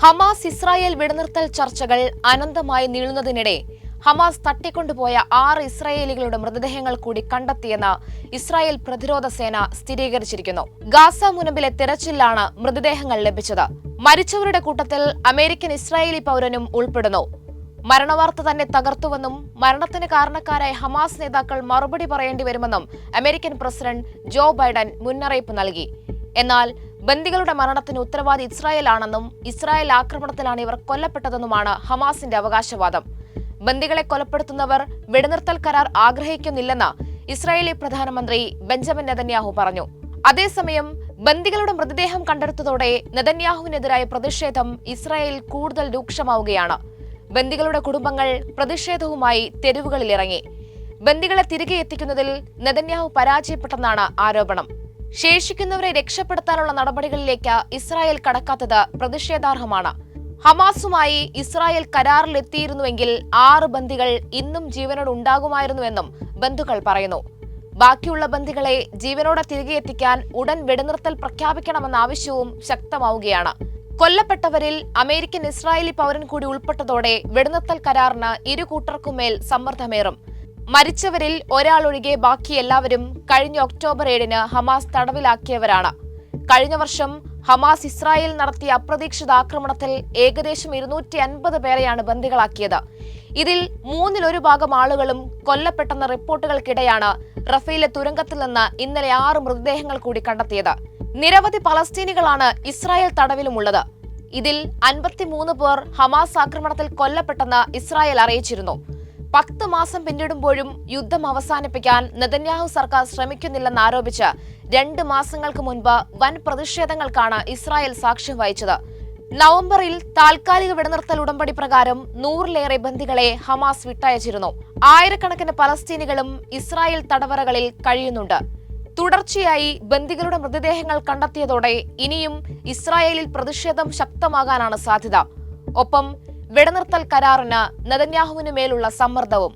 Hamas Israel വെടിനിർത്തൽ ചർച്ചകൾ അനന്തമായി നീളുന്നതിനിടെ ഹമാസ് തട്ടിക്കൊണ്ടുപോയ ആറ് ഇസ്രായേലികളുടെ മൃതദേഹങ്ങൾ കൂടി കണ്ടെത്തിയെന്ന് ഇസ്രായേൽ പ്രതിരോധ സേന സ്ഥിരീകരിച്ചിരിക്കുന്നു. ഗാസ മുനമ്പിലെ തിരച്ചിലാണ് മൃതദേഹങ്ങൾ ലഭിച്ചത്. മരിച്ചവരുടെ കൂട്ടത്തിൽ അമേരിക്കൻ ഇസ്രായേലി പൗരനും ഉൾപ്പെടുന്നു. മരണവാർത്ത തന്നെ തകർത്തുവെന്നും മരണത്തിന് കാരണക്കാരായ ഹമാസ് നേതാക്കൾ മറുപടി പറയേണ്ടി വരുമെന്നും അമേരിക്കൻ പ്രസിഡന്റ് ജോ ബൈഡൻ മുന്നറിയിപ്പ് നൽകി. എന്നാൽ ബന്ദികളുടെ മരണത്തിന് ഉത്തരവാദി ഇസ്രായേൽ ആണെന്നും ഇസ്രായേൽ ആക്രമണത്തിലാണ് ഇവർ കൊല്ലപ്പെട്ടതെന്നുമാണ് ഹമാസിന്റെ അവകാശവാദം. ബന്ദികളെ കൊലപ്പെടുത്തുന്നവർ വെടിനിർത്തൽ കരാർ ആഗ്രഹിക്കുന്നില്ലെന്ന് ഇസ്രായേലി പ്രധാനമന്ത്രി ബെഞ്ചമിൻ നെതന്യാഹു പറഞ്ഞു. അതേസമയം ബന്ദികളുടെ മൃതദേഹം കണ്ടെടുത്തതോടെ നെതന്യാഹുവിനെതിരായ പ്രതിഷേധം ഇസ്രായേൽ കൂടുതൽ രൂക്ഷമാവുകയാണ്. ബന്ദികളുടെ കുടുംബങ്ങൾ പ്രതിഷേധവുമായി തെരുവുകളിലിറങ്ങി. ബന്ദികളെ തിരികെ എത്തിക്കുന്നതിൽ നെതന്യാഹു പരാജയപ്പെട്ടെന്നാണ് ആരോപണം. ശേഷിക്കുന്നവരെ രക്ഷപ്പെടുത്താനുള്ള നടപടികളിലേക്ക് ഇസ്രായേൽ കടക്കാത്തത് പ്രതിഷേധാർഹമാണ്. ഹമാസുമായി ഇസ്രായേൽ കരാറിലെത്തിയിരുന്നുവെങ്കിൽ ആറ് ബന്ദികൾ ഇന്നും ജീവനോട് ഉണ്ടാകുമായിരുന്നുവെന്നും ബന്ധുക്കൾ പറയുന്നു. ബാക്കിയുള്ള ബന്ദികളെ ജീവനോടെ തിരികെ എത്തിക്കാൻ ഉടൻ വെടിനിർത്തൽ പ്രഖ്യാപിക്കണമെന്ന ആവശ്യവും ശക്തമാവുകയാണ്. കൊല്ലപ്പെട്ടവരിൽ അമേരിക്കൻ ഇസ്രായേലി പൗരൻ കൂടി ഉൾപ്പെട്ടതോടെ വെടിനിർത്തൽ കരാറിന് ഇരു കൂട്ടർക്കുമേൽ സമ്മർദ്ദമേറും. മരിച്ചവരിൽ ഒരാളൊഴികെ ബാക്കി എല്ലാവരും കഴിഞ്ഞ ഒക്ടോബർ ഏഴിന് ഹമാസ് തടവിലാക്കിയവരാണ്. കഴിഞ്ഞ വർഷം ഹമാസ് ഇസ്രായേൽ നടത്തിയ അപ്രതീക്ഷിത ആക്രമണത്തിൽ ഏകദേശം ഇരുന്നൂറ്റി അൻപത് പേരെയാണ് ബന്ദികളാക്കിയത്. ഇതിൽ മൂന്നിലൊരു ഭാഗം ആളുകളും കൊല്ലപ്പെട്ടെന്ന റിപ്പോർട്ടുകൾക്കിടെയാണ് റഫേലെ തുരങ്കത്തിൽ നിന്ന് ഇന്നലെ ആറ് മൃതദേഹങ്ങൾ കൂടി കണ്ടെത്തിയത്. നിരവധി പലസ്തീനികളാണ് ഇസ്രായേൽ തടവിലുമുള്ളത്. ഇതിൽ അൻപത്തിമൂന്ന് പേർ ഹമാസ് ആക്രമണത്തിൽ കൊല്ലപ്പെട്ടെന്ന് ഇസ്രായേൽ അറിയിച്ചിരുന്നു. പത്ത് മാസം പിന്നിടുമ്പോഴും യുദ്ധം അവസാനിപ്പിക്കാൻ നെതന്യാഹു സർക്കാർ ശ്രമിക്കുന്നില്ലെന്ന് ആരോപിച്ച് രണ്ട് മാസങ്ങൾക്ക് മുൻപ് വൻ പ്രതിഷേധങ്ങൾക്കാണ് ഇസ്രായേൽ സാക്ഷ്യം വഹിച്ചത്. നവംബറിൽ താൽക്കാലിക വെടിനിർത്തൽ ഉടമ്പടി പ്രകാരം നൂറിലേറെ ബന്ദികളെ ഹമാസ് വിട്ടയച്ചിരുന്നു. ആയിരക്കണക്കിന് പലസ്തീനികളും ഇസ്രായേൽ തടവറകളിൽ കഴിയുന്നുണ്ട്. തുടർച്ചയായി ബന്ദികളുടെ മൃതദേഹങ്ങൾ കണ്ടെത്തിയതോടെ ഇനിയും ഇസ്രായേലിൽ പ്രതിഷേധം ശക്തമാകാനാണ് സാധ്യത. ഒപ്പം വെടിനിർത്തൽ കരാറിന് നെതന്യാഹുവിനു മേലുള്ള സമ്മർദ്ദവും.